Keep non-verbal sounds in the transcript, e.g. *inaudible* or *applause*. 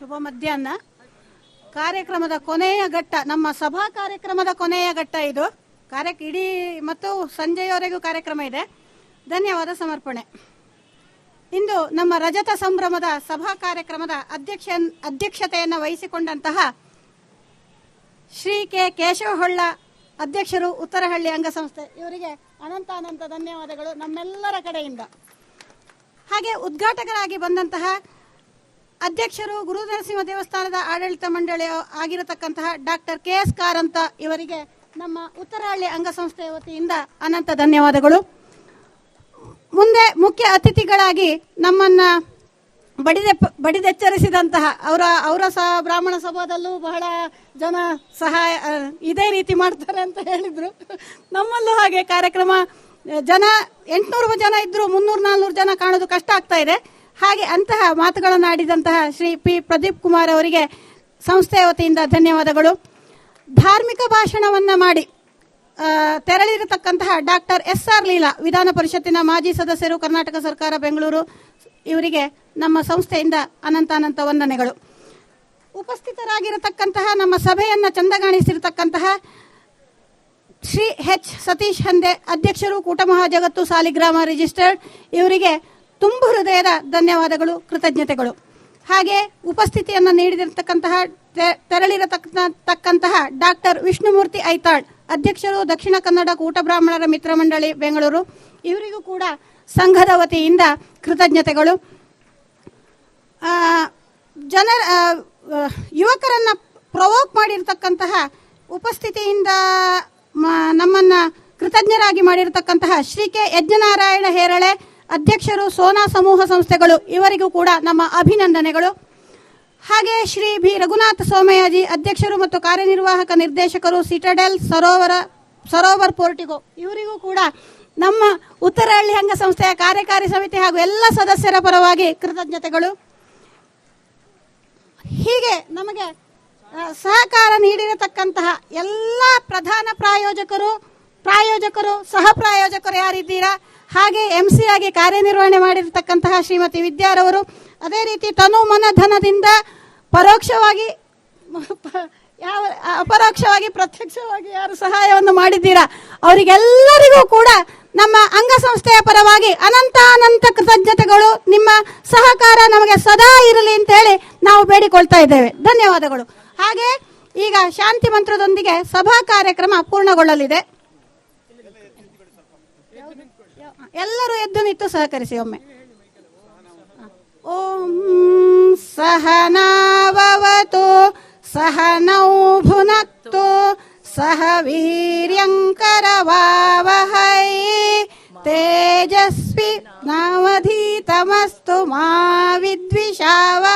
ಶುಭ ಮಧ್ಯಾಹ್ನ. ಕಾರ್ಯಕ್ರಮದ ಕೊನೆಯ ಘಟ್ಟ, ನಮ್ಮ ಸಭಾ ಕಾರ್ಯಕ್ರಮದ ಕೊನೆಯ ಘಟ್ಟ ಇದು. ಕಾರ್ಯ, ಇಡೀ ಮತ್ತು ಸಂಜೆಯವರೆಗೂ ಕಾರ್ಯಕ್ರಮ ಇದೆ. ಧನ್ಯವಾದ ಸಮರ್ಪಣೆ. ಇಂದು ನಮ್ಮ ರಜತ ಸಂಭ್ರಮದ ಸಭಾ ಕಾರ್ಯಕ್ರಮದ ಅಧ್ಯಕ್ಷ, ಅಧ್ಯಕ್ಷತೆಯನ್ನು ವಹಿಸಿಕೊಂಡಂತಹ ಶ್ರೀ ಕೆ ಕೇಶವಹೊಳ್ಳ ಅಧ್ಯಕ್ಷರು ಉತ್ತರಹಳ್ಳಿ ಅಂಗಸಂಸ್ಥೆ. ಇವರಿಗೆ ಅನಂತ ಅನಂತ ಧನ್ಯವಾದಗಳು ನಮ್ಮೆಲ್ಲರ ಕಡೆಯಿಂದ. ಹಾಗೆ ಉದ್ಘಾಟಕರಾಗಿ ಬಂದಂತಹ ಅಧ್ಯಕ್ಷರು ಗುರು ನರಸಿಂಹ ದೇವಸ್ಥಾನದ ಆಡಳಿತ ಮಂಡಳಿ ಆಗಿರತಕ್ಕಂತಹ ಡಾಕ್ಟರ್ ಕೆ ಎಸ್ ಕಾರಂತ ಇವರಿಗೆ ನಮ್ಮ ಉತ್ತರಹಳ್ಳಿ ಅಂಗಸಂಸ್ಥೆಯ ವತಿಯಿಂದ ಅನಂತ ಧನ್ಯವಾದಗಳು. ಮುಂದೆ ಮುಖ್ಯ ಅತಿಥಿಗಳಾಗಿ ನಮ್ಮನ್ನ ಬಡಿದೆ ಬಡಿದೆಚ್ಚರಿಸಿದಂತಹ ಅವರ ಅವರ ಸಹ ಬ್ರಾಹ್ಮಣ ಸಭಾದಲ್ಲೂ ಬಹಳ ಜನ ಸಹಾಯ ಇದೇ ರೀತಿ ಮಾಡ್ತಾರೆ ಅಂತ ಹೇಳಿದ್ರು. ನಮ್ಮಲ್ಲೂ ಹಾಗೆ ಕಾರ್ಯಕ್ರಮ, ಜನ ಎಂಟುನೂರು ಜನ ಇದ್ರು ಮುನ್ನೂರು ನಾಲ್ನೂರು ಜನ ಕಾಣೋದು ಕಷ್ಟ ಆಗ್ತಾ ಇದೆ. ಹಾಗೆ ಅಂತಹ ಮಾತುಗಳನ್ನು ಆಡಿದಂತಹ ಶ್ರೀ ಪಿ ಪ್ರದೀಪ್ ಕುಮಾರ್ ಅವರಿಗೆ ಸಂಸ್ಥೆಯ ವತಿಯಿಂದ ಧನ್ಯವಾದಗಳು. ಧಾರ್ಮಿಕ ಭಾಷಣವನ್ನು ಮಾಡಿ ತೆರಳಿರತಕ್ಕಂತಹ ಡಾಕ್ಟರ್ ಎಸ್ ಆರ್ ಲೀಲಾ ವಿಧಾನ ಪರಿಷತ್ತಿನ ಮಾಜಿ ಸದಸ್ಯರು ಕರ್ನಾಟಕ ಸರ್ಕಾರ ಬೆಂಗಳೂರು, ಇವರಿಗೆ ನಮ್ಮ ಸಂಸ್ಥೆಯಿಂದ ಅನಂತ ಅನಂತ ವಂದನೆಗಳು. ಉಪಸ್ಥಿತರಾಗಿರತಕ್ಕಂತಹ ನಮ್ಮ ಸಭೆಯನ್ನು ಚಂದಗಾಣಿಸಿರತಕ್ಕಂತಹ ಶ್ರೀ ಎಚ್ ಸತೀಶ್ ಹಂದೆ ಅಧ್ಯಕ್ಷರು ಕೂಟ ಮಹಾಜಗತ್ತು ಸಾಲಿಗ್ರಾಮ ರಿಜಿಸ್ಟರ್ಡ್, ಇವರಿಗೆ ತುಂಬು ಹೃದಯದ ಧನ್ಯವಾದಗಳು, ಕೃತಜ್ಞತೆಗಳು. ಹಾಗೆ ಉಪಸ್ಥಿತಿಯನ್ನು ನೀಡಿರತಕ್ಕಂತಹ ತೆರಳಿರತಕ್ಕಂತಹ ಡಾಕ್ಟರ್ ವಿಷ್ಣುಮೂರ್ತಿ ಐತಾಳ್, ಅಧ್ಯಕ್ಷರು ದಕ್ಷಿಣ ಕನ್ನಡ ಕೂಟ ಬ್ರಾಹ್ಮಣರ ಮಿತ್ರ ಮಂಡಳಿ, ಬೆಂಗಳೂರು. ಇವರಿಗೂ ಕೂಡ ಸಂಘದ ವತಿಯಿಂದ ಕೃತಜ್ಞತೆಗಳು. ಜನ ಯುವಕರನ್ನ ಪ್ರವೋಕ್ ಮಾಡಿರ್ತಕ್ಕಂತಹ ಉಪಸ್ಥಿತಿಯಿಂದ ನಮ್ಮನ್ನ ಕೃತಜ್ಞರಾಗಿ ಮಾಡಿರತಕ್ಕಂತಹ ಶ್ರೀ ಕೆ ಯಜ್ಞನಾರಾಯಣ ಹೇರಳೆ ಅಧ್ಯಕ್ಷರು ಸೋನಾ ಸಮೂಹ ಸಂಸ್ಥೆಗಳು, ಇವರಿಗೂ ಕೂಡ ನಮ್ಮ ಅಭಿನಂದನೆಗಳು. ಹಾಗೆ ಶ್ರೀ ಬಿ ರಘುನಾಥ ಸೋಮಯಾಜಿ ಅಧ್ಯಕ್ಷರು ಮತ್ತು ಕಾರ್ಯನಿರ್ವಾಹಕ ನಿರ್ದೇಶಕರು ಸಿಟಡೆಲ್, ಸರೋವರ, ಸರೋವರ್ ಪೋರ್ಟಿಗೋ, ಇವರಿಗೂ ಕೂಡ ನಮ್ಮ ಉತ್ತರಹಳ್ಳಿ ಅಂಗ ಸಂಸ್ಥೆಯ ಕಾರ್ಯಕಾರಿ ಸಮಿತಿ ಹಾಗೂ ಎಲ್ಲ ಸದಸ್ಯರ ಪರವಾಗಿ ಕೃತಜ್ಞತೆಗಳು. ಹೀಗೆ ನಮಗೆ ಸಹಕಾರ ನೀಡಿರತಕ್ಕಂತಹ ಎಲ್ಲ ಪ್ರಧಾನ ಪ್ರಾಯೋಜಕರು ಪ್ರಾಯೋಜಕರು ಸಹ ಪ್ರಾಯೋಜಕರು ಯಾರಿದ್ದೀರಾ? ಹಾಗೆ ಎಂ ಸಿ ಆಗಿ ಕಾರ್ಯನಿರ್ವಹಣೆ ಮಾಡಿರತಕ್ಕಂತಹ ಶ್ರೀಮತಿ ವಿದ್ಯಾರವರು, ಅದೇ ರೀತಿ ತನು ಮನ ಧನದಿಂದ ಪರೋಕ್ಷವಾಗಿ *laughs* ಯಾವ, ಅಪರೋಕ್ಷವಾಗಿ, ಪ್ರತ್ಯಕ್ಷವಾಗಿ ಯಾರು ಸಹಾಯವನ್ನು ಮಾಡಿದ್ದೀರಾ, ಅವರಿಗೆಲ್ಲರಿಗೂ ಕೂಡ ನಮ್ಮ ಅಂಗಸಂಸ್ಥೆಯ ಪರವಾಗಿ ಅನಂತ ಅನಂತ ಕೃತಜ್ಞತೆಗಳು, ನಿಮ್ಮ ಸಹಕಾರ ನಮಗೆ ಸದಾ ಇರಲಿ ಅಂತ ಹೇಳಿ ನಾವು ಬೇಡಿಕೊಳ್ತಾ ಇದ್ದೇವೆ. ಧನ್ಯವಾದಗಳು. ಹಾಗೆ ಈಗ ಶಾಂತಿ ಮಂತ್ರದೊಂದಿಗೆ ಸಭಾ ಕಾರ್ಯಕ್ರಮ ಪೂರ್ಣಗೊಳ್ಳಲಿದೆ. ಎಲ್ಲರೂ ಎದ್ದು ನಿಂತು ಸಹಕರಿಸಿ ಒಮ್ಮೆ. ಓಂ ಸಹನಾವತು ಸಹನೌ ಭುನಕ್ತು ಸಹ ವೀರ್ಯಂಕರವಾವಹೈ ತೇಜಸ್ವಿ ನವಧೀತಮಸ್ತು ಮಾ ವಿದ್ವಿಷಾವಹೈ